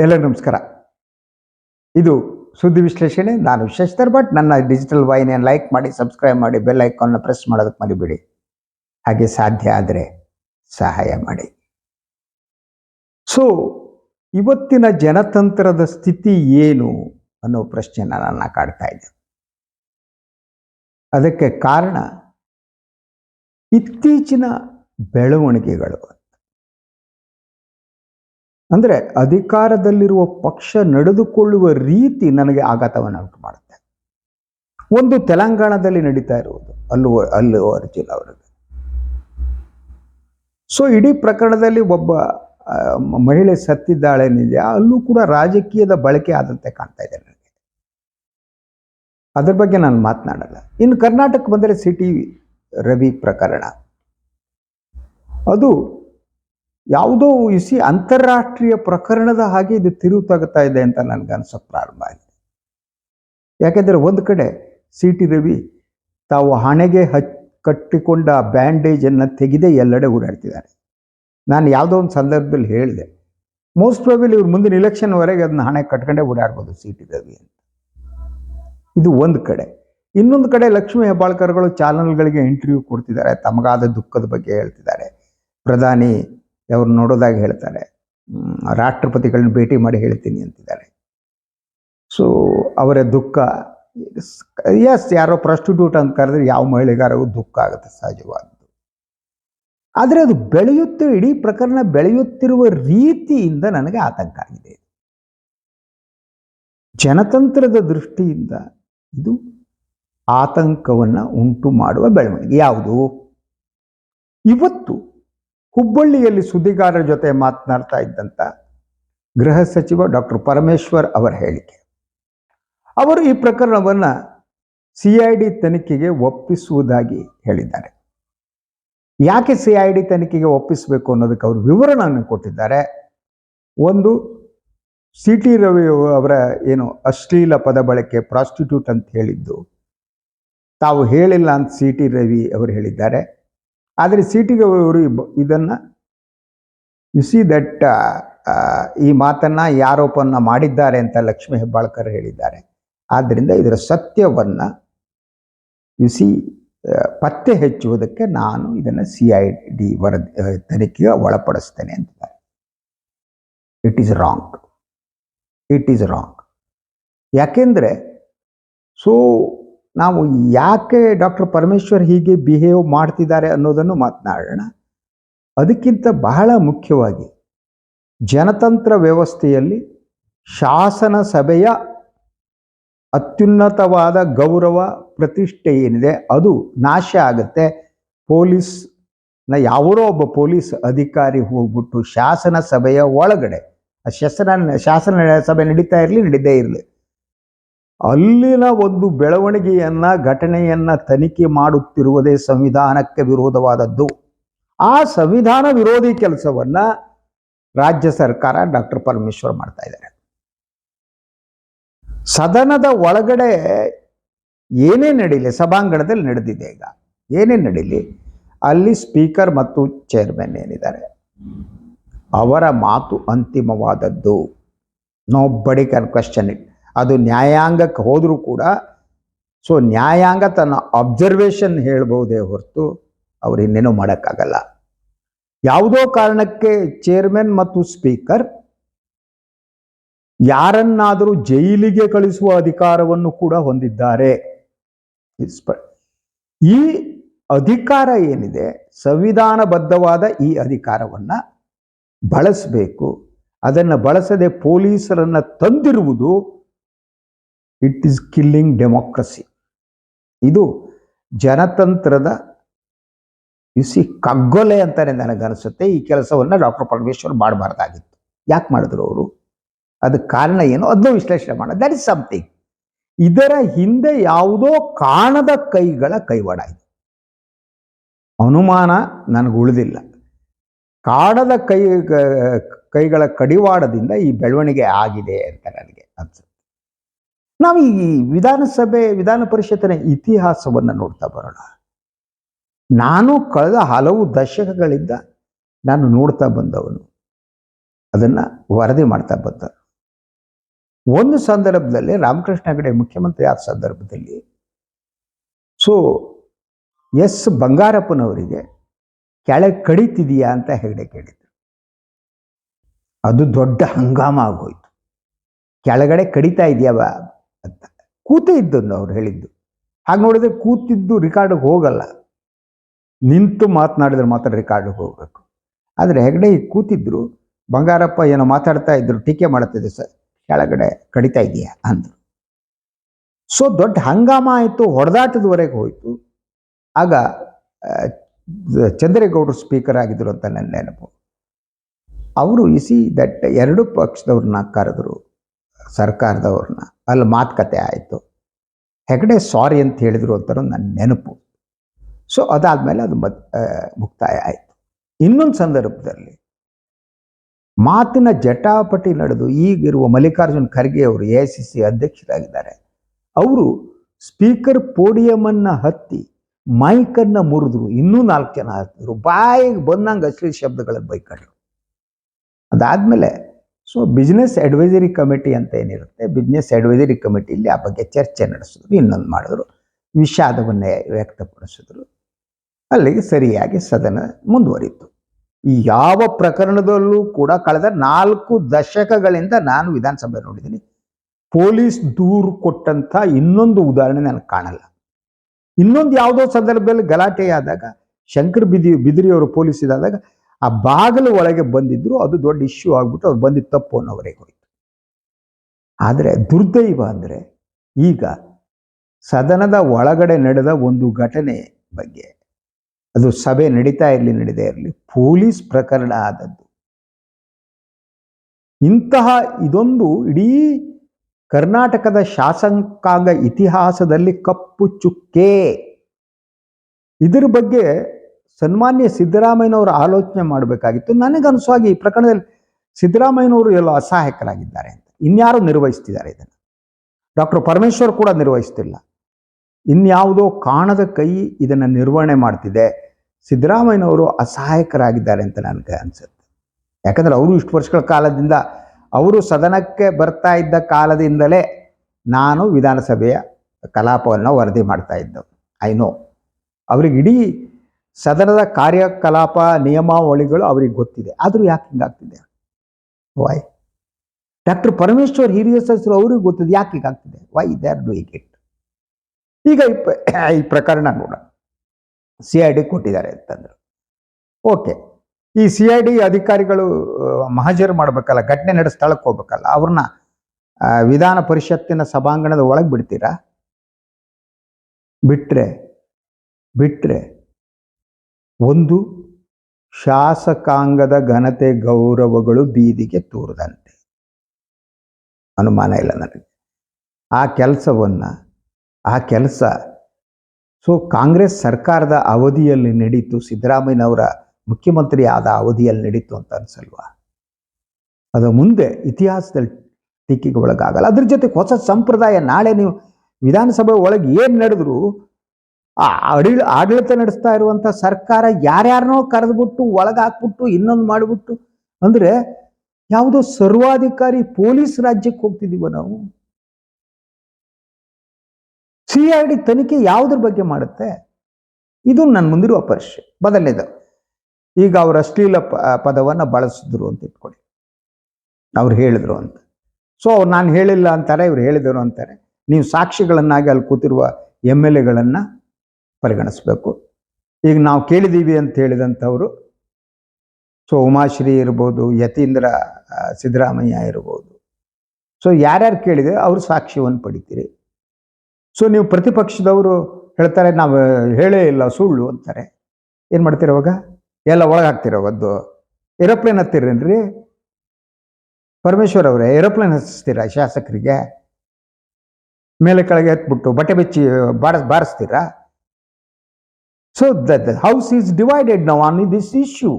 ಎಲ್ಲ ನಮಸ್ಕಾರ. ಇದು ಸುದ್ದಿ ವಿಶ್ಲೇಷಣೆ, ನಾನು ಶಶಿಧರ್ ಭಟ್ ನನ್ನ ಡಿಜಿಟಲ್ ವಾಹಿನಿಯನ್ನು ಲೈಕ್ ಮಾಡಿ, ಸಬ್ಸ್ಕ್ರೈಬ್ ಮಾಡಿ, ಬೆಲ್ ಐಕಾನ್ನ ಪ್ರೆಸ್ ಮಾಡೋದಕ್ಕೆ ಮರಿಬೇಡಿ. ಹಾಗೆ ಸಾಧ್ಯ ಆದರೆ ಸಹಾಯ ಮಾಡಿ. ಸೊ, ಇವತ್ತಿನ ಜನತಂತ್ರದ ಸ್ಥಿತಿ ಏನು ಅನ್ನೋ ಪ್ರಶ್ನೆ ನನ್ನ ಕಾಡ್ತಾ ಇದೆ ಅದಕ್ಕೆ ಕಾರಣ ಇತ್ತೀಚಿನ ಬೆಳವಣಿಗೆಗಳು. ಅಂದರೆ ಅಧಿಕಾರದಲ್ಲಿರುವ ಪಕ್ಷ ನಡೆದುಕೊಳ್ಳುವ ರೀತಿ ನನಗೆ ಆಘಾತವನ್ನು ಉಂಟು ಮಾಡುತ್ತೆ ಒಂದು ತೆಲಂಗಾಣದಲ್ಲಿ ನಡೀತಾ ಇರುವುದು, ಅಲ್ಲೂ ಅಲ್ಲೂ ಅರ್ಜುನ್ ಅವರಿಗೆ ಸೊ ಇಡೀ ಪ್ರಕರಣದಲ್ಲಿ ಒಬ್ಬ ಮಹಿಳೆ ಸತ್ತಿದ್ದಾಳೆನಿದೆಯಾ ಅಲ್ಲೂ ಕೂಡ ರಾಜಕೀಯದ ಬಳಕೆ ಆದಂತೆ ಕಾಣ್ತಾ ಇದೆ ನನಗೆ. ಅದ್ರ ಬಗ್ಗೆ ನಾನು ಮಾತನಾಡಲ್ಲ. ಇನ್ನು ಕರ್ನಾಟಕ ಬಂದರೆ ಸಿಟಿ ರವಿ ಪ್ರಕರಣ. ಅದು ಯಾವುದೋ ಇಸಿ ಅಂತಾರಾಷ್ಟ್ರೀಯ ಪ್ರಕರಣದ ಹಾಗೆ ಇದು ತಿರುವು ತಗುತ್ತಾ ಇದೆ ಅಂತ ನನಗೆ ಅನ್ಸೋಕೆ ಪ್ರಾರಂಭ ಆಗಿದೆ ಯಾಕೆಂದರೆ ಒಂದು ಕಡೆ ಸಿ ಟಿ ರವಿ ತಾವು ಹಣೆಗೆ ಹಚ್, ಕಟ್ಟಿಕೊಂಡ ಬ್ಯಾಂಡೇಜನ್ನು ತೆಗೆದೇ ಎಲ್ಲೆಡೆ ಓಡಾಡ್ತಿದ್ದಾರೆ. ನಾನು ಯಾವುದೋ ಒಂದು ಸಂದರ್ಭದಲ್ಲಿ ಹೇಳಿದೆ ಮೋಸ್ಟ್ ಪ್ರಾಬಲಿ ಇವ್ರು ಮುಂದಿನ ಇಲೆಕ್ಷನ್ವರೆಗೆ ಅದನ್ನ ಹಣೆ ಕಟ್ಕೊಂಡೇ ಓಡಾಡ್ಬೋದು ಸಿ ಟಿ ರವಿ ಅಂತ. ಇದು ಒಂದು ಕಡೆ. ಇನ್ನೊಂದು ಕಡೆ ಲಕ್ಷ್ಮೀ ಹೆಬ್ಬಾಳ್ಕರ್ಗಳು ಚಾನಲ್ಗಳಿಗೆ ಇಂಟರ್ವ್ಯೂ ಕೊಡ್ತಿದ್ದಾರೆ, ತಮಗಾದ ದುಃಖದ ಬಗ್ಗೆ ಹೇಳ್ತಿದ್ದಾರೆ. ಪ್ರಧಾನಿ ಅವ್ರು ನೋಡೋದಾಗಿ ಹೇಳ್ತಾರೆ. ರಾಷ್ಟ್ರಪತಿಗಳನ್ನ ಭೇಟಿ ಮಾಡಿ ಹೇಳ್ತೀನಿ ಅಂತಿದ್ದಾರೆ. ಸೊ ಅವರ ದುಃಖ ಎಸ್ ಯಾರೋ ಪ್ರಾಸ್ಟಿಟ್ಯೂಟ್ ಅಂತ ಕರೆದ್ರೆ ಯಾವ ಮಹಿಳೆಗಾರಿಗೂ ದುಃಖ ಆಗುತ್ತೆ ಸಹಜವಾದದ್ದು. ಆದರೆ ಅದು ಬೆಳೆಯುತ್ತ, ಇಡೀ ಪ್ರಕರಣ ಬೆಳೆಯುತ್ತಿರುವ ರೀತಿಯಿಂದ ನನಗೆ ಆತಂಕ ಆಗಿದೆ. ಜನತಂತ್ರದ ದೃಷ್ಟಿಯಿಂದ ಇದು ಆತಂಕವನ್ನು ಉಂಟು ಮಾಡುವ ಬೆಳವಣಿಗೆ. ಯಾವುದು? ಇವತ್ತು ಹುಬ್ಬಳ್ಳಿಯಲ್ಲಿ ಸುದ್ದಿಗಾರರ ಜೊತೆ ಮಾತನಾಡ್ತಾ ಇದ್ದಂತ ಗೃಹ ಸಚಿವ ಡಾಕ್ಟರ್ ಪರಮೇಶ್ವರ್ ಅವರ ಹೇಳಿಕೆ. ಅವರು ಈ ಪ್ರಕರಣವನ್ನು ಸಿ ಐ ಡಿ ತನಿಖೆಗೆ ಒಪ್ಪಿಸುವುದಾಗಿ ಹೇಳಿದ್ದಾರೆ. ಯಾಕೆ ಸಿ ಐ ಡಿ ತನಿಖೆಗೆ ಒಪ್ಪಿಸಬೇಕು ಅನ್ನೋದಕ್ಕೆ ಅವರು ವಿವರಣೆಯನ್ನು ಕೊಟ್ಟಿದ್ದಾರೆ. ಒಂದು ಸಿ ಟಿ ರವಿ ಅವರ ಏನು ಅಶ್ಲೀಲ ಪದ ಬಳಕೆ, ಪ್ರಾಸ್ಟಿಟ್ಯೂಟ್ ಅಂತ ಹೇಳಿದ್ದು ತಾವು ಹೇಳಿಲ್ಲ ಅಂತ ಸಿ ಟಿ ರವಿ ಅವರು ಹೇಳಿದ್ದಾರೆ. ಆದರೆ ಸಿ ಟಿ ರವಿ ಅವರು ಇದನ್ನು ಯು ಸಿ ದಟ್ ಈ ಮಾತನ್ನು ಯಾರೋಪನ್ನ ಮಾಡಿದ್ದಾರೆ ಅಂತ ಲಕ್ಷ್ಮೀ ಹೆಬ್ಬಾಳ್ಕರ್ ಹೇಳಿದ್ದಾರೆ. ಆದ್ದರಿಂದ ಇದರ ಸತ್ಯವನ್ನು ಯು ಸಿ ಪತ್ತೆ ಹೆಚ್ಚುವುದಕ್ಕೆ ನಾನು ಇದನ್ನು ಸಿ ಐ ಡಿ ವರದಿ ತನಿಖೆಗೆ ಒಳಪಡಿಸ್ತೇನೆ ಅಂತಿದ್ದಾರೆ. It is wrong it is wrong ಯಾಕೆಂದರೆ ಸೊ ನಾವು ಯಾಕೆ ಡಾಕ್ಟರ್ ಪರಮೇಶ್ವರ್ ಹೀಗೆ ಬಿಹೇವ್ ಮಾಡ್ತಿದ್ದಾರೆ ಅನ್ನೋದನ್ನು ಮಾತನಾಡೋಣ. ಅದಕ್ಕಿಂತ ಬಹಳ ಮುಖ್ಯವಾಗಿ ಜನತಂತ್ರ ವ್ಯವಸ್ಥೆಯಲ್ಲಿ ಶಾಸನ ಸಭೆಯ ಅತ್ಯುನ್ನತವಾದ ಗೌರವ ಪ್ರತಿಷ್ಠೆ ಏನಿದೆ ಅದು ನಾಶ ಆಗುತ್ತೆ. ಪೊಲೀಸ್ನ ಯಾವರೋ ಒಬ್ಬ ಪೊಲೀಸ್ ಅಧಿಕಾರಿ ಹೋಗ್ಬಿಟ್ಟು ಶಾಸನ ಸಭೆಯ ಒಳಗಡೆ ಆ ಶಾಸನ ಶಾಸನ ಸಭೆ ನಡೀತಾ ಇರಲಿ, ನಡೀದೇ ಇರಲಿ. ಅಲ್ಲಿನ ಒಂದು ಬೆಳವಣಿಗೆಯನ್ನ, ಘಟನೆಯನ್ನ ತನಿಖೆ ಮಾಡುತ್ತಿರುವುದೇ ಸಂವಿಧಾನಕ್ಕೆ ವಿರೋಧವಾದದ್ದು. ಆ ಸಂವಿಧಾನ ವಿರೋಧಿ ಕೆಲಸವನ್ನ ರಾಜ್ಯ ಸರ್ಕಾರ ಡಾಕ್ಟರ್ ಪರಮೇಶ್ವರ್ ಮಾಡ್ತಾ ಇದ್ದಾರೆ. ಸದನದ ಒಳಗಡೆ ಏನೇ ನಡೀಲಿ, ಸಭಾಂಗಣದಲ್ಲಿ ನಡೆದಿದೆ ಈಗ. ಏನೇ ನಡೀಲಿ, ಅಲ್ಲಿ ಸ್ಪೀಕರ್ ಮತ್ತು ಚೇರ್ಮನ್ ಏನಿದ್ದಾರೆ? ಅವರ ಮಾತು ಅಂತಿಮವಾದದ್ದು. Nobody can question it ಅದು ನ್ಯಾಯಾಂಗಕ್ಕೆ ಹೋದರೂ ಕೂಡ ಸೊ ನ್ಯಾಯಾಂಗ ತನ್ನ ಅಬ್ಸರ್ವೇಷನ್ ಹೇಳ್ಬೋದೇ ಹೊರತು ಅವ್ರು ಇನ್ನೇನು ಮಾಡೋಕ್ಕಾಗಲ್ಲ. ಯಾವುದೋ ಕಾರಣಕ್ಕೆ ಚೇರ್ಮನ್ ಮತ್ತು ಸ್ಪೀಕರ್ ಯಾರನ್ನಾದರೂ ಜೈಲಿಗೆ ಕಳಿಸುವ ಅಧಿಕಾರವನ್ನು ಕೂಡ ಹೊಂದಿದ್ದಾರೆ. ಈ ಅಧಿಕಾರ ಏನಿದೆ, ಸಂವಿಧಾನಬದ್ಧವಾದ ಈ ಅಧಿಕಾರವನ್ನು ಬಳಸಬೇಕು, ಅದನ್ನು ಬಳಸದೆ ಪೊಲೀಸರನ್ನು ತಂದಿರುವುದು ಇಟ್ ಈಸ್ ಕಿಲ್ಲಿಂಗ್ ಡೆಮೋಕ್ರಸಿ ಇದು ಜನತಂತ್ರದ ಇಸಿ ಕಗ್ಗೊಲೆ ಅಂತಾನೆ ನನಗನ್ಸುತ್ತೆ ಈ ಕೆಲಸವನ್ನು ಡಾಕ್ಟರ್ ಪರಮೇಶ್ವರ್ ಮಾಡಬಾರ್ದಾಗಿತ್ತು. ಯಾಕೆ ಮಾಡಿದ್ರು ಅವರು? ಅದಕ್ಕೆ ಕಾರಣ ಏನು? ಅದನ್ನು ವಿಶ್ಲೇಷಣೆ ಮಾಡೋದು ದಟ್ ಇಸ್ ಸಮಥಿಂಗ್ ಇದರ ಹಿಂದೆ ಯಾವುದೋ ಕಾಣದ ಕೈಗಳ ಕೈವಾಡ ಇದೆ. ಅನುಮಾನ ನನಗೆ ಉಳಿದಿಲ್ಲ. ಕಾಣದ ಕೈ, ಕೈಗಳ ಕಡಿವಾಡದಿಂದ ಈ ಬೆಳವಣಿಗೆ ಆಗಿದೆ ಅಂತ ನನಗೆ ಅನ್ಸುತ್ತೆ. ನಾವು ಈ ವಿಧಾನಸಭೆ ವಿಧಾನ ಪರಿಷತ್ತಿನ ಇತಿಹಾಸವನ್ನು ನೋಡ್ತಾ ಬರೋಣ. ನಾನು ಕಳೆದ ಹಲವು ದಶಕಗಳಿಂದ ನಾನು ನೋಡ್ತಾ ಬಂದವನು. ಅದನ್ನು ವರದಿ ಮಾಡ್ತಾ ಬಂದ ಒಂದು ಸಂದರ್ಭದಲ್ಲಿ ರಾಮಕೃಷ್ಣ ಹೆಗಡೆ ಮುಖ್ಯಮಂತ್ರಿ ಆದ ಸಂದರ್ಭದಲ್ಲಿ, ಸೊ, ಎಸ್. ಬಂಗಾರಪ್ಪನವರಿಗೆ ಕೆಳಗೆ ಕಡಿತಿದೆಯಾ? ಅಂತ ಹೆಗಡೆ ಕೇಳಿದ್ರು. ಅದು ದೊಡ್ಡ ಹಂಗಾಮ ಆಗೋಯ್ತು. ಕೆಳಗಡೆ ಕಡಿತಾ ಇದೆಯವ ಕೂತೇ ಇದ್ದದ್ದು ಅವ್ರು ಹೇಳಿದ್ದು. ಹಾಗೆ ನೋಡಿದ್ರೆ ಕೂತಿದ್ದು ರೆಕಾರ್ಡ್ಗೆ ಹೋಗಲ್ಲ. ನಿಂತು ಮಾತನಾಡಿದ್ರೆ ಮಾತ್ರ ರೆಕಾರ್ಡ್ಗೆ ಹೋಗಬೇಕು. ಆದರೆ ಹೆಗಡೆ ಕೂತಿದ್ರು, ಬಂಗಾರಪ್ಪ ಏನೋ ಮಾತಾಡ್ತಾ ಇದ್ರು, ಟೀಕೆ ಮಾಡುತ್ತಿದ್ದೆ, ಸರ್, ಕೆಳಗಡೆ ಕಡಿತಾ ಇದೆಯಾ? ಅಂದರು. ಸೊ ದೊಡ್ಡ ಹಂಗಾಮ ಆಯಿತು, ಹೊಡೆದಾಟದವರೆಗೆ ಹೋಯಿತು. ಆಗ ಚಂದ್ರೇಗೌಡರು ಸ್ಪೀಕರ್ ಆಗಿದ್ರು ಅಂತ ನನ್ನ ನೆನಪು. ಅವರು ಇಸಿ ದಟ್ ಎರಡು ಪಕ್ಷದವ್ರನ್ನ ಕರೆದ್ರು ಸರ್ಕಾರದವ್ರನ್ನ. ಅಲ್ಲಿ ಮಾತುಕತೆ ಆಯಿತು. ಹೆಗಡೆ ಸಾರಿ ಅಂತ ಹೇಳಿದ್ರು ಅಂತ ನನ್ನ ನೆನಪು. ಸೊ ಅದಾದಮೇಲೆ ಅದು ಮತ್ ಮುಕ್ತಾಯ ಆಯಿತು. ಇನ್ನೊಂದು ಸಂದರ್ಭದಲ್ಲಿ ಮಾತಿನ ಜಟಾಪಟಿ ನಡೆದು ಈಗಿರುವ ಮಲ್ಲಿಕಾರ್ಜುನ್ ಖರ್ಗೆ ಅವರು ಎ ಐ ಸಿ ಸಿ ಅಧ್ಯಕ್ಷರಾಗಿದ್ದಾರೆ. ಅವರು ಸ್ಪೀಕರ್ ಪೋಡಿಯಮನ್ನು ಹತ್ತಿ ಮೈಕನ್ನು ಮುರಿದ್ರು. ಇನ್ನೂ ನಾಲ್ಕು ಜನ ಹತ್ತಿದ್ರು ಬಾಯಿಗೆ ಬಂದಂಗೆ ಅಶ್ಲೀಲ ಶಬ್ದಗಳನ್ನು ಬೈಕಾಡ್ರು. ಅದಾದಮೇಲೆ ಸೊ ಬಿಸ್ನೆಸ್ ಅಡ್ವೈಸರಿ ಕಮಿಟಿ ಅಂತ ಏನಿರುತ್ತೆ? ಬಿಸ್ನೆಸ್ ಅಡ್ವೈಸರಿ ಕಮಿಟಿಯಲ್ಲಿ ಆ ಬಗ್ಗೆ ಚರ್ಚೆ ನಡೆಸಿದ್ರು, ಇನ್ನೊಂದು ಮಾಡಿದ್ರು, ವಿಷಾದವನ್ನೇ ವ್ಯಕ್ತಪಡಿಸಿದ್ರು. ಅಲ್ಲಿಗೆ ಸರಿಯಾಗಿ ಸದನ ಮುಂದುವರಿತು. ಈ ಯಾವ ಪ್ರಕರಣದಲ್ಲೂ ಕೂಡ ಕಳೆದ ನಾಲ್ಕು ದಶಕಗಳಿಂದ ನಾನು ವಿಧಾನಸಭೆ ನೋಡಿದ್ದೀನಿ, ಪೊಲೀಸ್ ದೂರು ಕೊಟ್ಟಂಥ ಇನ್ನೊಂದು ಉದಾಹರಣೆ ನನಗೆ ಕಾಣಲ್ಲ. ಇನ್ನೊಂದು ಯಾವುದೋ ಸಂದರ್ಭದಲ್ಲಿ ಗಲಾಟೆ ಆದಾಗ ಶಂಕರ್ ಬಿದಿ ಬಿದಿರಿಯವರು ಪೊಲೀಸ್ ಇದಾದಾಗ ಆ ಬಾಗಿಲು ಒಳಗೆ ಬಂದಿದ್ರು ಅದು ದೊಡ್ಡ ಇಶ್ಯೂ ಆಗ್ಬಿಟ್ಟು ಅವ್ರು ಬಂದಿದ್ದ ತಪ್ಪು ಅನ್ನೋವರೆಗೆ ಹೋಯ್ತು. ಆದರೆ ದುರ್ದೈವ ಅಂದರೆ ಈಗ ಸದನದ ಒಳಗಡೆ ನಡೆದ ಒಂದು ಘಟನೆ ಬಗ್ಗೆ. ಅದು ಸಭೆ ನಡೀತಾ ಇರಲಿ ನಡೀದೇ ಇರಲಿ ಪೊಲೀಸ್ ಪ್ರಕರಣ ಆದದ್ದು. ಇಂತಹ ಇದೊಂದು ಇಡೀ ಕರ್ನಾಟಕದ ಶಾಸಕಾಂಗ ಇತಿಹಾಸದಲ್ಲಿ ಕಪ್ಪು ಚುಕ್ಕೆ. ಇದರ ಬಗ್ಗೆ ಸನ್ಮಾನ್ಯ ಸಿದ್ದರಾಮಯ್ಯನವರು ಆಲೋಚನೆ ಮಾಡಬೇಕಾಗಿತ್ತು. ನನಗನ್ಸುವಾಗಿ ಈ ಪ್ರಕರಣದಲ್ಲಿ ಸಿದ್ದರಾಮಯ್ಯನವರು ಎಲ್ಲೋ ಅಸಹಾಯಕರಾಗಿದ್ದಾರೆ ಅಂತ. ಇನ್ಯಾರು ನಿರ್ವಹಿಸ್ತಿದ್ದಾರೆ ಇದನ್ನು. ಡಾಕ್ಟರ್ ಪರಮೇಶ್ವರ್ ಕೂಡ ನಿರ್ವಹಿಸ್ತಿಲ್ಲ. ಇನ್ಯಾವುದೋ ಕಾಣದ ಕೈ ಇದನ್ನು ನಿರ್ವಹಣೆ ಮಾಡ್ತಿದೆ. ಸಿದ್ದರಾಮಯ್ಯನವರು ಅಸಹಾಯಕರಾಗಿದ್ದಾರೆ ಅಂತ ನನಗೆ ಅನಿಸುತ್ತೆ. ಯಾಕಂದರೆ ಅವರು ಇಷ್ಟು ವರ್ಷಗಳ ಕಾಲದಿಂದ ಅವರು ಸದನಕ್ಕೆ ಬರ್ತಾ ಇದ್ದ ಕಾಲದಿಂದಲೇ ನಾನು ವಿಧಾನಸಭೆಯ ಕಲಾಪವನ್ನು ವರದಿ ಮಾಡ್ತಾ ಇದ್ದವು ಐ ನೋ ಅವ್ರಿಗೆ ಇಡೀ ಸದನದ ಕಾರ್ಯಕಲಾಪ ನಿಯಮಾವಳಿಗಳು ಅವರಿಗೆ ಗೊತ್ತಿದೆ. ಆದರೂ ಯಾಕೆ ಹಿಂಗಾಗ್ತಿದೆ? ವೈ ಡಾಕ್ಟರ್ ಪರಮೇಶ್ವರ್ ಹಿರಿಯ ಸದಸ್ಯರು ಅವ್ರಿಗೆ ಗೊತ್ತಿದೆ. ಯಾಕೆ ಹೀಗಾಗ್ತಿದೆ? Why they are doing it ಈಗ ಈ ಪ್ರಕರಣ ನೋಡ ಸಿ ಐ ಡಿ ಕೊಟ್ಟಿದ್ದಾರೆ ಅಂತಂದ್ರು. ಓಕೆ ಈ ಸಿ ಐ ಡಿ ಅಧಿಕಾರಿಗಳು ಮಹಾಜರು ಮಾಡಬೇಕಲ್ಲ, ಘಟನೆ ನಡೆದ ಸ್ಥಳಕ್ಕೆ ಹೋಗ್ಬೇಕಲ್ಲ, ಅವ್ರನ್ನ ವಿಧಾನ ಪರಿಷತ್ತಿನ ಸಭಾಂಗಣದ ಒಳಗೆ ಬಿಡ್ತೀರಾ? ಬಿಟ್ರೆ ಬಿಟ್ರೆ ಒಂದು, ಶಾಸಕಾಂಗದ ಘನತೆ ಗೌರವಗಳು ಬೀದಿಗೆ ತೂರದಂತೆ. ಅನುಮಾನ ಇಲ್ಲ ನನಗೆ. ಆ ಕೆಲಸವನ್ನು, ಆ ಕೆಲಸ, ಸೊ ಕಾಂಗ್ರೆಸ್ ಸರ್ಕಾರದ ಅವಧಿಯಲ್ಲಿ ನಡೀತು, ಸಿದ್ದರಾಮಯ್ಯನವರ ಮುಖ್ಯಮಂತ್ರಿ ಆದ ಅವಧಿಯಲ್ಲಿ ನಡೀತು ಅಂತ ಅನ್ಸಲ್ವಾ? ಅದು ಮುಂದೆ ಇತಿಹಾಸದಲ್ಲಿ ಟೀಕೆಗೆ ಒಳಗಾಗಲ್ಲ. ಅದ್ರ ಜೊತೆ ಹೊಸ ಸಂಪ್ರದಾಯ ನಾಳೆ ನೀವು ವಿಧಾನಸಭೆ ಒಳಗೆ ಏನು ನಡೆದ್ರು ಆ ಅಡಿ ಆಡಳಿತ ನಡೆಸ್ತಾ ಇರುವಂಥ ಸರ್ಕಾರ ಯಾರ್ಯಾರನ್ನೋ ಕರೆದ್ಬಿಟ್ಟು ಒಳಗೆ ಹಾಕ್ಬಿಟ್ಟು ಇನ್ನೊಂದು ಮಾಡಿಬಿಟ್ಟು, ಅಂದರೆ ಯಾವುದೋ ಸರ್ವಾಧಿಕಾರಿ ಪೊಲೀಸ್ ರಾಜ್ಯಕ್ಕೆ ಹೋಗ್ತಿದ್ದೀವ ನಾವು? ಸಿ ಐ ಡಿ ತನಿಖೆ ಯಾವುದ್ರ ಬಗ್ಗೆ ಮಾಡುತ್ತೆ? ಇದು ನನ್ನ ಮುಂದಿರುವ ಪರೀಕ್ಷೆ ಮೊದಲನೇದು, ಈಗ ಅವರು ಅಶ್ಲೀಲ ಪದವನ್ನು ಬಳಸಿದ್ರು ಅಂತ ಇಟ್ಕೊಳ್ಳಿ. ಅವ್ರು ಹೇಳಿದ್ರು ಅಂತ. ಸೊ ನಾನು ಹೇಳಿಲ್ಲ ಅಂತಾರೆ, ಇವ್ರು ಹೇಳಿದರು ಅಂತಾರೆ. ನೀವು ಸಾಕ್ಷಿಗಳನ್ನಾಗಿ ಅಲ್ಲಿ ಕೂತಿರುವ ಎಂ ಎಲ್ ಎಗಳನ್ನು ಪರಿಗಣಿಸ್ಬೇಕು. ಈಗ ನಾವು ಕೇಳಿದ್ದೀವಿ ಅಂತ ಹೇಳಿದಂಥವರು, ಸೊ ಉಮಾಶ್ರೀ ಇರ್ಬೋದು, ಯತೀಂದ್ರ ಸಿದ್ದರಾಮಯ್ಯ ಇರ್ಬೋದು. ಸೊ ಯಾರ್ಯಾರು ಕೇಳಿದೆ ಅವರು ಸಾಕ್ಷ್ಯವನ್ನು ಪಡಿತೀರಿ. ಸೊ ನೀವು ಪ್ರತಿಪಕ್ಷದವರು ಹೇಳ್ತಾರೆ, ನಾವು ಹೇಳೇ ಇಲ್ಲ, ಸುಳ್ಳು ಅಂತಾರೆ. ಏನು ಮಾಡ್ತೀರ ಅವಾಗ? ಎಲ್ಲ ಒಳಗೆ ಹಾಕ್ತೀರ ಒಂದು ಏರೋಪ್ಲೇನ್ ಹತ್ತಿರೇನ್ರಿ? ಪರಮೇಶ್ವರ್ ಅವರೇ, ಏರೋಪ್ಲೇನ್ ಹಚ್ತೀರಾ ಶಾಸಕರಿಗೆ? ಮೇಲೆ ಕೆಳಗೆ ಎತ್ಬಿಟ್ಟು ಬಟ್ಟೆ ಬೆಚ್ಚಿ, ಬಾರಿಸ್, ಬಾರಿಸ್ತೀರಾ? So the house house divided divided on this issue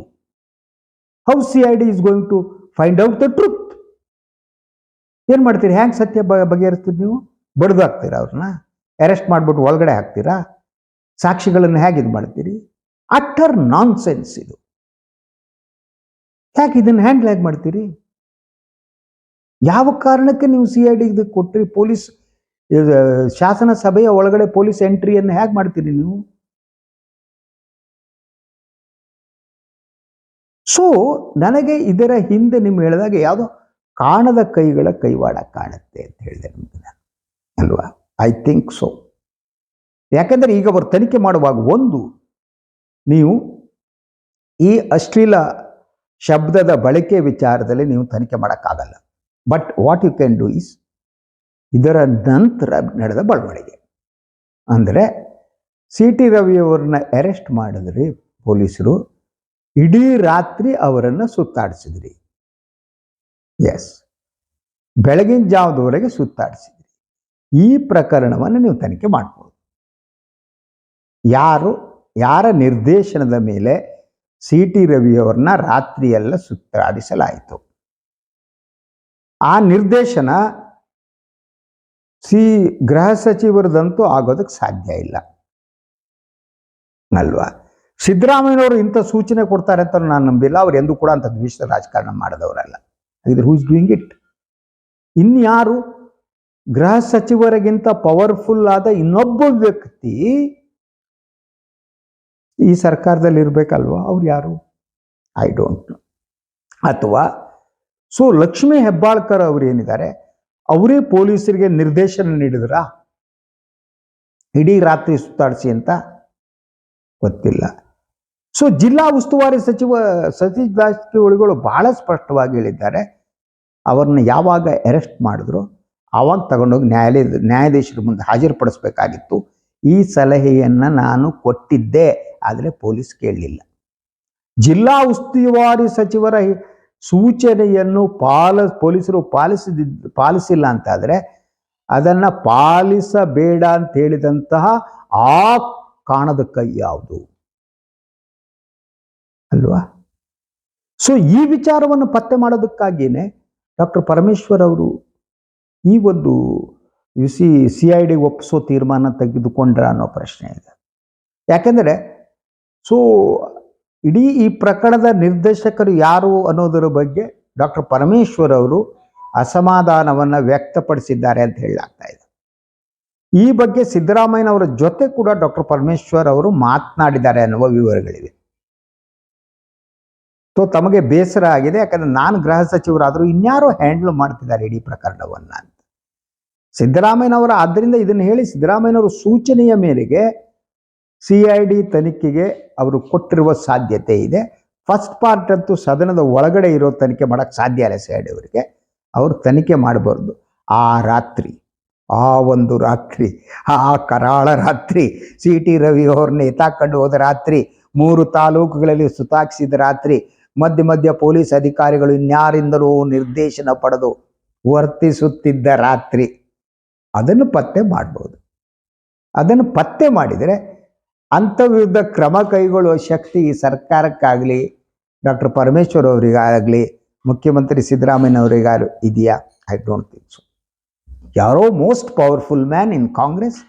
issue. C I D going to find out the truth ಏನು ಮಾಡ್ತೀರಿ? ಹ್ಯಾಂಗೆ ಸತ್ಯ ಬಗೆಹರಿಸ್ತೀರಿ ನೀವು? ಬಡ್ದು ಹಾಕ್ತೀರಾ ಅವ್ರನ್ನ? ಅರೆಸ್ಟ್ ಮಾಡಿಬಿಟ್ಟು ಒಳಗಡೆ ಹಾಕ್ತೀರಾ? ಸಾಕ್ಷಿಗಳನ್ನು ಹೇಗೆ ಇದು ಮಾಡ್ತೀರಿ? ಅಟ್ಟರ್ ನಾನ್ ಸೆನ್ಸ್ ಇದು. ಯಾಕೆ ಇದನ್ನು ಹ್ಯಾಂಡಲ್ ಹೇಗೆ ಮಾಡ್ತೀರಿ? ಯಾವ ಕಾರಣಕ್ಕೆ ನೀವು ಸಿ ಐ ಡಿ ಇದಕ್ಕೆ ಕೊಟ್ರಿ? ಪೊಲೀಸ್ ಶಾಸನ ಸಭೆಯ ಒಳಗಡೆ ಪೊಲೀಸ್ ಎಂಟ್ರಿಯನ್ನು ಹೇಗೆ ಮಾಡ್ತೀರಿ ನೀವು? ಸೊ ನನಗೆ ಇದರ ಹಿಂದೆ ನಿಮ್ಗೆ ಹೇಳಿದಾಗ ಯಾವುದೋ ಕಾಣದ ಕೈಗಳ ಕೈವಾಡ ಕಾಣುತ್ತೆ ಅಂತ ಹೇಳಿದೆ ನಿಮಗೆ ನಾನು. ಅಲ್ವಾ? ಐ ಥಿಂಕ್ ಸೊ ಯಾಕಂದ್ರೆ ಈಗ ಅವರು ತನಿಖೆ ಮಾಡುವಾಗ ಒಂದು, ನೀವು ಈ ಅಶ್ಲೀಲ ಶಬ್ದದ ಬಳಕೆ ವಿಚಾರದಲ್ಲಿ ನೀವು ತನಿಖೆ ಮಾಡೋಕ್ಕಾಗಲ್ಲ. But what you can do is ಇದರ ನಂತರ ನಡೆದ ಬೆಳವಣಿಗೆ ಅಂದರೆ ಸಿ ಟಿ ರವಿಯವರನ್ನ ಅರೆಸ್ಟ್ ಮಾಡಿದ್ರಿ ಪೊಲೀಸರು ಇಡೀ ರಾತ್ರಿ ಅವರನ್ನು ಸುತ್ತಾಡಿಸಿದ್ರಿ. ಎಸ್ ಬೆಳಗಿನ ಜಾವದವರೆಗೆ ಸುತ್ತಾಡಿಸಿದ್ರಿ. ಈ ಪ್ರಕರಣವನ್ನು ನೀವು ತನಿಖೆ ಮಾಡ್ಬೋದು. ಯಾರು, ಯಾರ ನಿರ್ದೇಶನದ ಮೇಲೆ ಸಿ ಟಿ ರವಿಯವರನ್ನ ರಾತ್ರಿಯೆಲ್ಲ ಸುತ್ತಾಡಿಸಲಾಯಿತು. ಆ ನಿರ್ದೇಶನ ಸಿ ಗೃಹ ಸಚಿವರದಂತೂ ಆಗೋದಕ್ಕೆ ಸಾಧ್ಯ ಇಲ್ಲ. ಅಲ್ವಾ ಸಿದ್ದರಾಮಯ್ಯನವರು ಇಂಥ ಸೂಚನೆ ಕೊಡ್ತಾರೆ ಅಂತ ನಾನು ನಂಬಿಲ್ಲ. ಅವ್ರು ಎಂದೂ ಕೂಡ ಅಂತ ದ್ವೇಷದ ರಾಜಕಾರಣ ಮಾಡಿದವರಲ್ಲ. ಇದ್ರ ಹೂ ಇಸ್ ಡೂಯಿಂಗ್ ಇಟ್ ಇನ್ಯಾರು ಗೃಹ ಸಚಿವರಿಗಿಂತ ಪವರ್ಫುಲ್ ಆದ ಇನ್ನೊಬ್ಬ ವ್ಯಕ್ತಿ ಈ ಸರ್ಕಾರದಲ್ಲಿ ಇರಬೇಕಲ್ವಾ ಅವ್ರು ಯಾರು? ಐ ಡೋಂಟ್ ನೋ ಅಥವಾ ಸೊ ಲಕ್ಷ್ಮೀ ಹೆಬ್ಬಾಳ್ಕರ್ ಅವರು ಏನಿದ್ದಾರೆ? ಅವರೇ ಪೊಲೀಸರಿಗೆ ನಿರ್ದೇಶನ ನೀಡಿದ್ರ? ಇಡೀ ರಾತ್ರಿ ಸುತ್ತಾಡಿಸಿ ಅಂತ ಗೊತ್ತಿಲ್ಲ. ಸೊ ಜಿಲ್ಲಾ ಉಸ್ತುವಾರಿ ಸಚಿವ ಸತೀಶ್ ಜಾರಕಿಹೊಳಿಗಳು ಬಹಳ ಸ್ಪಷ್ಟವಾಗಿ ಹೇಳಿದ್ದಾರೆ. ಅವ್ರನ್ನ ಯಾವಾಗ ಅರೆಸ್ಟ್ ಮಾಡಿದ್ರು ಆವಾಗ ತಗೊಂಡೋಗಿ ನ್ಯಾಯಾಲಯದ ನ್ಯಾಯಾಧೀಶರ ಮುಂದೆ ಹಾಜರುಪಡಿಸ್ಬೇಕಾಗಿತ್ತು. ಈ ಸಲಹೆಯನ್ನು ನಾನು ಕೊಟ್ಟಿದ್ದೆ, ಆದರೆ ಪೊಲೀಸ್ ಕೇಳಲಿಲ್ಲ. ಜಿಲ್ಲಾ ಉಸ್ತುವಾರಿ ಸಚಿವರ ಸೂಚನೆಯನ್ನು ಪಾಲ, ಪೊಲೀಸರು ಪಾಲಿಸಿದ, ಪಾಲಿಸಿಲ್ಲ ಅಂತಾದರೆ, ಅದನ್ನು ಪಾಲಿಸಬೇಡ ಅಂತ ಹೇಳಿದಂತಹ ಆ ಕಾಣದ ಕೈ ಯಾವುದು? ಅಲ್ವಾ? ಸೊ ಈ ವಿಚಾರವನ್ನು ಪತ್ತೆ ಮಾಡೋದಕ್ಕಾಗಿಯೇ ಡಾಕ್ಟರ್ ಪರಮೇಶ್ವರ್ ಅವರು ಈ ಒಂದು U C C I D ಒಪ್ಪಿಸೋ ತೀರ್ಮಾನ ತೆಗೆದುಕೊಂಡ್ರ ಅನ್ನೋ ಪ್ರಶ್ನೆ ಇದೆ. ಯಾಕೆಂದರೆ ಸೊ ಇಡೀ ಈ ಪ್ರಕರಣದ ನಿರ್ದೇಶಕರು ಯಾರು ಅನ್ನೋದರ ಬಗ್ಗೆ ಡಾಕ್ಟರ್ ಪರಮೇಶ್ವರ್ ಅವರು ಅಸಮಾಧಾನವನ್ನು ವ್ಯಕ್ತಪಡಿಸಿದ್ದಾರೆ ಅಂತ ಹೇಳಲಾಗ್ತಾ ಇದೆ. ಈ ಬಗ್ಗೆ ಸಿದ್ದರಾಮಯ್ಯನವರ ಜೊತೆ ಕೂಡ ಡಾಕ್ಟರ್ ಪರಮೇಶ್ವರ್ ಅವರು ಮಾತನಾಡಿದ್ದಾರೆ ಅನ್ನುವ ವಿವರಗಳಿವೆ. ಸೊ ತಮಗೆ ಬೇಸರ ಆಗಿದೆ. ಯಾಕಂದ್ರೆ ನಾನು ಗೃಹ ಸಚಿವರಾದರೂ ಇನ್ಯಾರೋ ಹ್ಯಾಂಡಲ್ ಮಾಡ್ತಿದ್ದಾರೆ ಇಡೀ ಪ್ರಕರಣವನ್ನು ಅಂತ. ಸಿದ್ದರಾಮಯ್ಯನವರ ಆದ್ದರಿಂದ ಇದನ್ನು ಹೇಳಿ ಸಿದ್ದರಾಮಯ್ಯನವರ ಸೂಚನೆಯ ಮೇರೆಗೆ ಸಿ ಐ ಡಿ ತನಿಖೆಗೆ ಅವರು ಕೊಟ್ಟಿರುವ ಸಾಧ್ಯತೆ ಇದೆ. ಫಸ್ಟ್ ಪಾರ್ಟ್ ಅಂತೂ ಸದನದ ಒಳಗಡೆ ಇರೋ ತನಿಖೆ ಮಾಡೋಕ್ಕೆ ಸಾಧ್ಯ ಇಲ್ಲ ಸಿ ಐ ಡಿ ಅವರಿಗೆ. ಅವರು ತನಿಖೆ ಮಾಡಬಾರ್ದು. ಆ ರಾತ್ರಿ, ಆ ಒಂದು ರಾತ್ರಿ, ಆ ಕರಾಳ ರಾತ್ರಿ, ಸಿ ಟಿ ರವಿ ಅವ್ರನ್ನ ಎತ್ತಾಕೊಂಡು ಹೋದ ರಾತ್ರಿ, ಮೂರು ತಾಲೂಕುಗಳಲ್ಲಿ ಸುತಾಕ್ಸಿದ ರಾತ್ರಿ ಮಧ್ಯ ಮಧ್ಯ ಪೊಲೀಸ್ ಅಧಿಕಾರಿಗಳು ಇನ್ಯಾರಿಂದಲೂ ನಿರ್ದೇಶನ ಪಡೆದು ವರ್ತಿಸುತ್ತಿದ್ದ ರಾತ್ರಿ ಅದನ್ನು ಪತ್ತೆ ಮಾಡ್ಬೋದು. ಅದನ್ನು ಪತ್ತೆ ಮಾಡಿದರೆ ಅಂಥ ವಿರುದ್ಧ ಕ್ರಮ ಕೈಗೊಳ್ಳುವ ಶಕ್ತಿ ಈ ಸರ್ಕಾರಕ್ಕಾಗಲಿ, ಡಾಕ್ಟರ್ ಪರಮೇಶ್ವರ್ ಅವರಿಗಾಗಲಿ, ಮುಖ್ಯಮಂತ್ರಿ ಸಿದ್ದರಾಮಯ್ಯನವರಿಗಾರು ಇದೆಯಾ? ಐ ಡೋಂಟ್ ಥಿಂಕ್ ಸೊ ಯಾರೋ most powerful man in Congress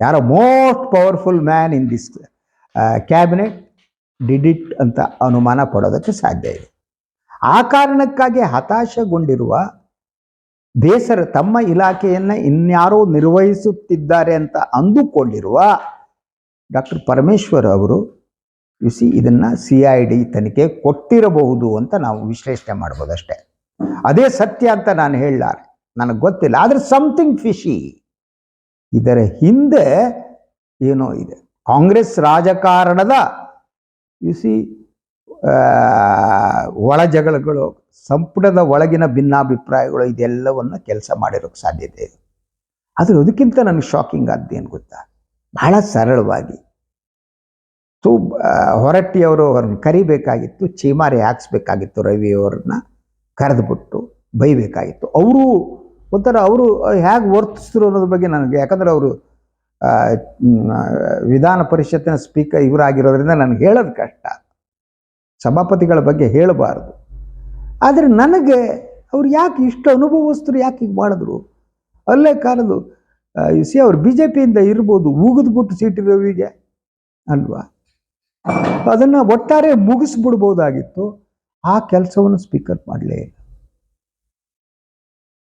ಯಾರೋ most powerful man in this cabinet did it ಅಂತ ಅನುಮಾನ ಪಡೋದಕ್ಕೆ ಸಾಧ್ಯ ಇದೆ. ಆ ಕಾರಣಕ್ಕಾಗಿ ಹತಾಶಗೊಂಡಿರುವ ಬೇಸರ ತಮ್ಮ ಇಲಾಖೆಯನ್ನು ಇನ್ಯಾರೋ ನಿರ್ವಹಿಸುತ್ತಿದ್ದಾರೆ ಅಂತ ಅಂದುಕೊಂಡಿರುವ ಡಾಕ್ಟರ್ ಪರಮೇಶ್ವರ್ ಅವರು ಸಿ ಇದನ್ನ ಸಿ ಐ ಡಿ ತನಿಖೆ ಕೊಟ್ಟಿರಬಹುದು ಅಂತ ನಾವು ವಿಶ್ಲೇಷಣೆ ಮಾಡ್ಬೋದು ಅಷ್ಟೇ ಅದೇ ಸತ್ಯ ಅಂತ ನಾನು ಹೇಳಲಾರೆ. ನನಗೆ ಗೊತ್ತಿಲ್ಲ. ಆದರೆ ಸಮಥಿಂಗ್ ಫಿಶಿ ಇದರ ಹಿಂದೆ ಏನೋ ಇದೆ. ಕಾಂಗ್ರೆಸ್ ರಾಜಕಾರಣದ ಯು ಸಿ ಒಳ ಜಗಳಗಳು ಸಂಪುಟದ ಒಳಗಿನ ಭಿನ್ನಾಭಿಪ್ರಾಯಗಳು ಇದೆಲ್ಲವನ್ನು ಕೆಲಸ ಮಾಡಿರೋಕ್ಕೆ ಸಾಧ್ಯತೆ ಇದೆ. ಆದರೆ ಅದಕ್ಕಿಂತ ನನಗೆ ಶಾಕಿಂಗ್ ಆದ್ದೇನು ಗೊತ್ತಾ? ಬಹಳ ಸರಳವಾಗಿ. ಸೊ ಹೊರಟ್ಟಿಯವರು ಅವ್ರನ್ನ ಕರಿಬೇಕಾಗಿತ್ತು ಚೀಮಾರಿ ಹಾಕ್ಸ್ಬೇಕಾಗಿತ್ತು ರವಿ ಅವ್ರನ್ನ ಕರೆದುಬಿಟ್ಟು ಬೈಬೇಕಾಗಿತ್ತು. ಅವರು ಒಂಥರ ಅವರು ಹೇಗೆ ವರ್ತಿಸಿದ್ರು ಅನ್ನೋದ್ರ ಬಗ್ಗೆ ನನಗೆ, ಯಾಕಂದರೆ ಅವರು ವಿಧಾನ ಪರಿಷತ್ತಿನ ಸ್ಪೀಕರ್ ಇವರಾಗಿರೋದ್ರಿಂದ ನನಗೆ ಹೇಳೋದು ಕಷ್ಟ. ಸಭಾಪತಿಗಳ ಬಗ್ಗೆ ಹೇಳಬಾರ್ದು. ಆದರೆ ನನಗೆ ಅವ್ರು ಯಾಕೆ ಇಷ್ಟು ಅನುಭವಸ್ಥರು ಯಾಕೆ ಹೀಗೆ ಮಾಡಿದ್ರು? ಅಲ್ಲೇ ಕಾಲದು ಸಿ ಅವ್ರು ಬಿ ಜೆ ಪಿಯಿಂದ ಇರ್ಬೋದು ಉಗಿದ್ಬಿಟ್ಟು ಸೀಟಿರೋವಿಗೆ ಅಲ್ವಾ? ಅದನ್ನು ಒಟ್ಟಾರೆ ಮುಗಿಸ್ಬಿಡ್ಬೋದಾಗಿತ್ತು. ಆ ಕೆಲಸವನ್ನು ಸ್ಪೀಕರ್ ಮಾಡಲೇ ಇಲ್ಲ.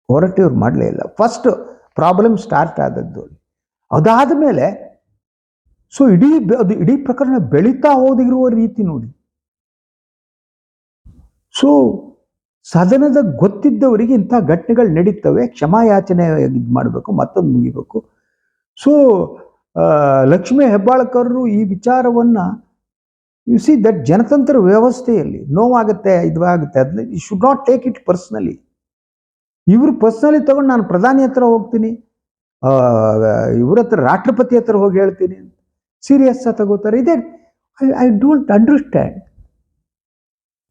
ಹೊರಟು ಇವ್ರು ಮಾಡಲೇ ಇಲ್ಲ. ಫಸ್ಟ್ ಪ್ರಾಬ್ಲಮ್ ಸ್ಟಾರ್ಟ್ ಆದದ್ದು. ಅದಾದ ಮೇಲೆ ಸೊ ಇಡೀ ಅದು ಇಡೀ ಪ್ರಕರಣ ಬೆಳೀತಾ ಹೋದಿರುವ ರೀತಿ ನೋಡಿ. ಸೊ, ಸದನದ ಗೊತ್ತಿದ್ದವರಿಗೆ ಇಂಥ ಘಟನೆಗಳು ನಡೀತವೆ, ಕ್ಷಮಾಯಾಚನೆ ಇದು ಮಾಡಬೇಕು, ಮತ್ತೊಂದು ಮುಗಿಬೇಕು. ಸೊ ಲಕ್ಷ್ಮೀ ಹೆಬ್ಬಾಳ್ಕರರು ಈ ವಿಚಾರವನ್ನ ಯು ಸಿ ದಟ್ ಜನತಂತ್ರ ವ್ಯವಸ್ಥೆಯಲ್ಲಿ ನೋವಾಗುತ್ತೆ, ಇದಾಗುತ್ತೆ ಅದನ್ನ you should not take it personally ಇವರು ಪರ್ಸ್ನಲಿ ತಗೊಂಡು ನಾನು ಪ್ರಧಾನಿ ಹತ್ರ ಹೋಗ್ತೀನಿ. ಇವ್ರ ಹತ್ರ ರಾಷ್ಟ್ರಪತಿ ಹತ್ರ ಹೋಗಿ ಹೇಳ್ತೀನಿ ಅಂತ. ಸೀರಿಯಸ್ ತಗೋತಾರೆ. ಇದೇ ಐ ಐ ಡೋಂಟ್ ಅಂಡರ್ಸ್ಟ್ಯಾಂಡ್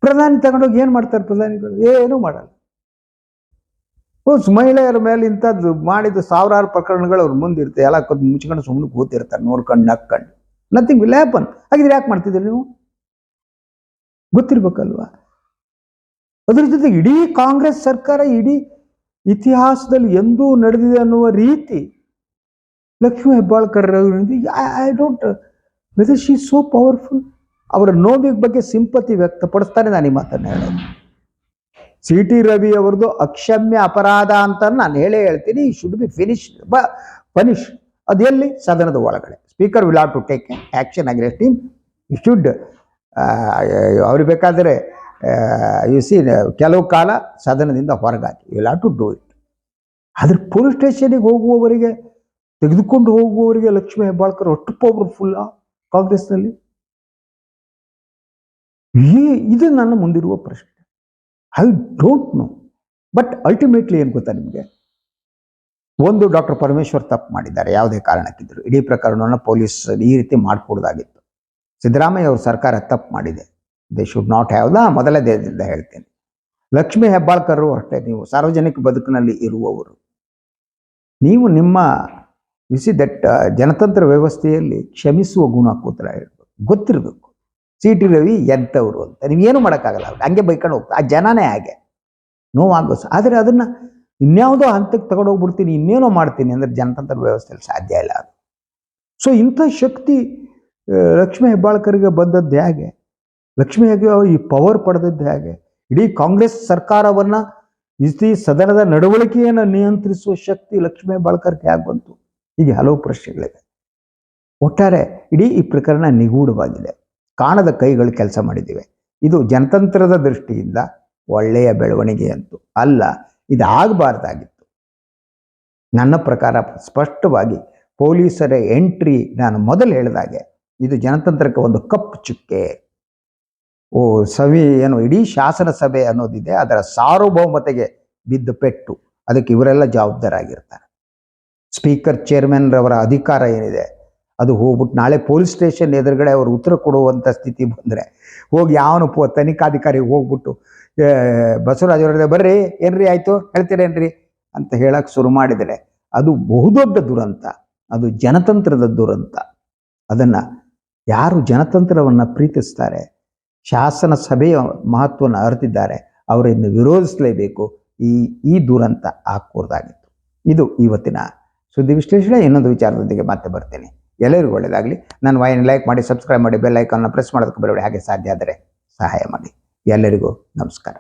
ಪ್ರಧಾನಿ ತಗೊಂಡೋಗಿ ಏನು ಮಾಡ್ತಾರೆ ಪ್ರಧಾನಿಗಳು? ಏನೂ ಮಾಡಲ್ಲ. ಮಹಿಳೆಯರ ಮೇಲೆ ಇಂಥದ್ದು ಮಾಡಿದ ಸಾವಿರಾರು ಪ್ರಕರಣಗಳು ಅವ್ರ ಮುಂದಿರುತ್ತೆ ಎಲ್ಲ ಕದ್ದು ಮುಚ್ಕೊಂಡು ಸುಮ್ಮನೆ ಕೂತಿರ್ತಾರೆ. ನೋಡ್ಕೊಂಡು, ನಕ್ಕೊಂಡು. ನಥಿಂಗ್ ವಿಲ್ ಹ್ಯಾಪನ್ ಹಾಗಿದ್ರೆ ಯಾಕೆ ಮಾಡ್ತಿದ್ದೀರಿ ನೀವು? ಗೊತ್ತಿರ್ಬೇಕಲ್ವಾ? ಅದ್ರ ಜೊತೆಗೆ ಇಡೀ ಕಾಂಗ್ರೆಸ್ ಸರ್ಕಾರ, ಇಡೀ ಇತಿಹಾಸದಲ್ಲಿ ಎಂದೂ ನಡೆದಿದೆ ಅನ್ನುವ ರೀತಿ Lakshmi Hebbalkar I don't whether she so powerful ಅವರ ನೋವಿಗೆ ಬಗ್ಗೆ ಸಿಂಪತಿ ವ್ಯಕ್ತಪಡಿಸ್ತಾರೆ ನಾನು ಈ ಮಾತನ್ನು ಹೇಳೋದು. ಸಿ ಟಿ ರವಿ ಅವರದು ಅಕ್ಷಮ್ಯ ಅಪರಾಧ ಅಂತ ನಾನು ಹೇಳೇ ಹೇಳ್ತೀನಿ. ಶುಡ್ ಬಿ ಫಿನಿಶ್ ಬ ಫನಿಶ್ ಅದೆಲ್ಲಿ ಸದನದ ಒಳಗಡೆ. Speaker will have to take action against him should ಅವ್ರಿಗೆ ಬೇಕಾದರೆ ಯು ಸಿ ಕೆಲವು ಕಾಲ ಸದನದಿಂದ ಹೊರಗಾಕಿ will have to do it ಆದರೆ ಪೊಲೀಸ್ ಸ್ಟೇಷನಿಗೆ ಹೋಗುವವರಿಗೆ, ತೆಗೆದುಕೊಂಡು ಹೋಗುವವರಿಗೆ ಲಕ್ಷ್ಮೀ ಹೆಬ್ಬಾಳ್ಕರ್ ಒಟ್ಟು ಪವರ್ಫುಲ್ಲ ಕಾಂಗ್ರೆಸ್ನಲ್ಲಿ? ಈ, ಇದು ನನ್ನ ಮುಂದಿರುವ ಪ್ರಶ್ನೆ. I don't know but ultimately ಏನು ಗೊತ್ತಾ ನಿಮಗೆ? ಒಂದು ಡಾಕ್ಟರ್ ಪರಮೇಶ್ವರ್ ತಪ್ಪು ಮಾಡಿದ್ದಾರೆ. ಯಾವುದೇ ಕಾರಣಕ್ಕಿದ್ರು. ಇಡೀ ಪ್ರಕರಣವನ್ನು ಪೊಲೀಸ್ ಈ ರೀತಿ ಮಾಡಿಕೊಡ್ದಾಗಿತ್ತು. ಸಿದ್ದರಾಮಯ್ಯ ಅವರು ಸರ್ಕಾರ ತಪ್ಪು ಮಾಡಿದೆ. They should not have the ಮೊದಲೇ ದೇಹದಿಂದ ಹೇಳ್ತೇನೆ. ಲಕ್ಷ್ಮಿ ಹೆಬ್ಬಾಳ್ಕರು ಅಷ್ಟೇ ನೀವು ಸಾರ್ವಜನಿಕ ಬದುಕಿನಲ್ಲಿ ಇರುವವರು. ನೀವು ನಿಮ್ಮ ಸಿ ದಟ್ ಜನತಂತ್ರ ವ್ಯವಸ್ಥೆಯಲ್ಲಿ ಕ್ಷಮಿಸುವ ಗುಣ ಕೂತ್ರ ಹೇಳ್ಬೇಕು ಗೊತ್ತಿರಬೇಕು. ಸಿ ಟಿ ರವಿ ಎಂಥವ್ರು ಅಂತ. ನೀವೇನು ಮಾಡೋಕ್ಕಾಗಲ್ಲ ಅವ್ರು ಹಂಗೆ ಬೈಕೊಂಡು ಹೋಗ್ತಾ ಆ ಜನನೇ ಹಾಗೆ. ನೋವಾಗೋ ಆದರೆ ಅದನ್ನು ಇನ್ಯಾವುದೋ ಹಂತಕ್ಕೆ ತಗೊಂಡೋಗ್ಬಿಡ್ತೀನಿ, ಇನ್ನೇನೋ ಮಾಡ್ತೀನಿ ಅಂದರೆ ಜನತಂತ್ರ ವ್ಯವಸ್ಥೆಯಲ್ಲಿ ಸಾಧ್ಯ ಇಲ್ಲ ಅದು. ಸೊ ಇಂಥ ಶಕ್ತಿ ಲಕ್ಷ್ಮೀ ಹೆಬ್ಬಾಳ್ಕರಿಗೆ ಬಂದದ್ದು ಹೇಗೆ? ಲಕ್ಷ್ಮೀ ಹೆಗ್ಗೆ ಈ ಪವರ್ ಪಡೆದದ್ದು ಹೇಗೆ. ಇಡೀ ಕಾಂಗ್ರೆಸ್ ಸರ್ಕಾರವನ್ನ ಇತಿ ಸದನದ ನಡವಳಿಕೆಯನ್ನು ನಿಯಂತ್ರಿಸುವ ಶಕ್ತಿ ಲಕ್ಷ್ಮೀ ಹೆಬ್ಬಾಳ್ಕರ್ಗೆ ಹೇಗೆ ಬಂತು? ಹೀಗೆ ಹಲವು ಪ್ರಶ್ನೆಗಳಿವೆ. ಒಟ್ಟಾರೆ ಇಡೀ ಈ ಪ್ರಕರಣ ನಿಗೂಢವಾಗಿದೆ. ಕಾಣದ ಕೈಗಳು ಕೆಲಸ ಮಾಡಿದಿವೆ. ಇದು ಜನತಂತ್ರದ ದೃಷ್ಟಿಯಿಂದ ಒಳ್ಳೆಯ ಬೆಳವಣಿಗೆ ಅಂತೂ ಅಲ್ಲ ಇದಾಗಬಾರ್ದಾಗಿತ್ತು ನನ್ನ ಪ್ರಕಾರ ಸ್ಪಷ್ಟವಾಗಿ ಪೊಲೀಸರ ಎಂಟ್ರಿ ನಾನು ಮೊದಲು ಹೇಳಿದಾಗೆ ಇದು ಜನತಂತ್ರಕ್ಕೆ ಒಂದು ಕಪ್ಪು ಚುಕ್ಕೆ. ಓ, ಸವಿ ಏನು, ಇಡೀ ಶಾಸನ ಸಭೆ ಅನ್ನೋದಿದೆ, ಅದರ ಸಾರ್ವಭೌಮತೆಗೆ ಬಿದ್ದ ಪೆಟ್ಟು. ಅದಕ್ಕೆ ಇವರೆಲ್ಲ ಜವಾಬ್ದಾರಾಗಿರ್ತಾರೆ. ಸ್ಪೀಕರ್ ಚೇರ್ಮನ್ ರವರ ಅಧಿಕಾರ ಏನಿದೆ, ಅದು ಹೋಗ್ಬಿಟ್ಟು ನಾಳೆ ಪೊಲೀಸ್ ಸ್ಟೇಷನ್ ಎದುರುಗಡೆ ಅವರು ಉತ್ತರ ಕೊಡುವಂಥ ಸ್ಥಿತಿ ಬಂದರೆ, ಹೋಗಿ ಯಾವನು ಪೋ, ತನಿಖಾಧಿಕಾರಿಗೆ ಹೋಗ್ಬಿಟ್ಟು ಬಸವರಾಜ್ ಅವರೇ, ಬರ್ರಿ, ಏನ್ರಿ ಆಯಿತು, ಹೇಳ್ತೀರೇನ್ರಿ? ಅಂತ ಹೇಳಕ್ಕೆ ಶುರು ಮಾಡಿದರೆ, ಅದು ಬಹುದೊಡ್ಡ ದುರಂತ. ಅದು ಜನತಂತ್ರದ ದುರಂತ. ಅದನ್ನು ಯಾರು ಜನತಂತ್ರವನ್ನು ಪ್ರೀತಿಸ್ತಾರೆ ಶಾಸನ ಸಭೆಯ ಮಹತ್ವವನ್ನು ಅರಿತಿದ್ದಾರೆ. ಅವರನ್ನು ವಿರೋಧಿಸಲೇಬೇಕು. ಈ ಈ ದುರಂತ ಆಗ್ಕೂಡ್ದಾಗಿತ್ತು. ಇದು ಇವತ್ತಿನ ಸುದ್ದಿ ವಿಶ್ಲೇಷಣೆ. ಇನ್ನೊಂದು ವಿಚಾರದೊಂದಿಗೆ ಮತ್ತೆ ಬರ್ತೇನೆ. ಎಲ್ಲರಿಗೂ ಒಳ್ಳೆಯದಾಗಲಿ. ನಾನು ವಾಹಿನಿ ಲೈಕ್ ಮಾಡಿ, ಸಬ್ಸ್ಕ್ರೈಬ್ ಮಾಡಿ, ಬೆಲ್ ಐಕಾನ್ನ ಪ್ರೆಸ್ ಮಾಡೋದಕ್ಕೆ ಬರಬೇಡಿ ಹಾಗೆ ಸಾಧ್ಯ ಆದರೆ ಸಹಾಯ ಮಾಡಿ. ಎಲ್ಲರಿಗೂ ನಮಸ್ಕಾರ.